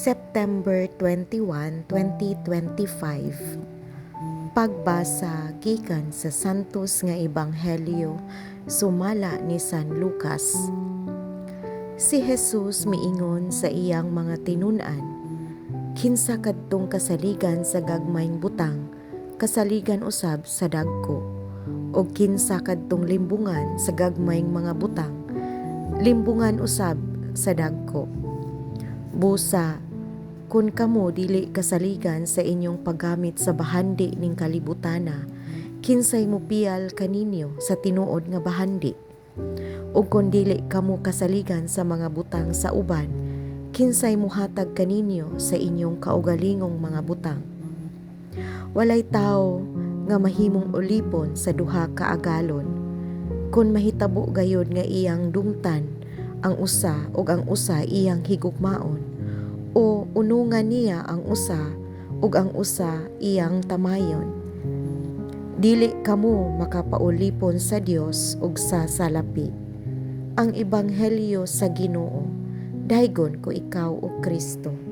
September 21, 2025 Pagbasa gikan sa Santos nga Ebanghelyo sumala ni San Lucas. Si Jesus miingon sa iyang mga tinunan kinsa kadtong kasaligan sa gagmayng butang kasaligan usab sa dagko? O kinsa kadtong limbungan sa gagmayng mga butang limbungan usab sa dagko? Busa kun kamo dili kasaligan sa inyong paggamit sa bahandi ning kalibutana kinsay mo piyal kaninyo sa tinuod nga bahandi? Ug kun dili kamo kasaligan sa mga butang sa uban kinsay muhatag kaninyo sa inyong kaugalingong mga butang? Walay tawo nga mahimong ulipon sa duha ka agalon. Kun mahitabo gayod nga iyang dumtan ang usa ug ang usa iyang higugmaon o unungan niya ang usa ug ang usa iyang tamayon. Dili kamo makapaulipon sa Dios ug sa salapi. Ang ebanghelyo sa Ginoo daygon ko ikaw o Kristo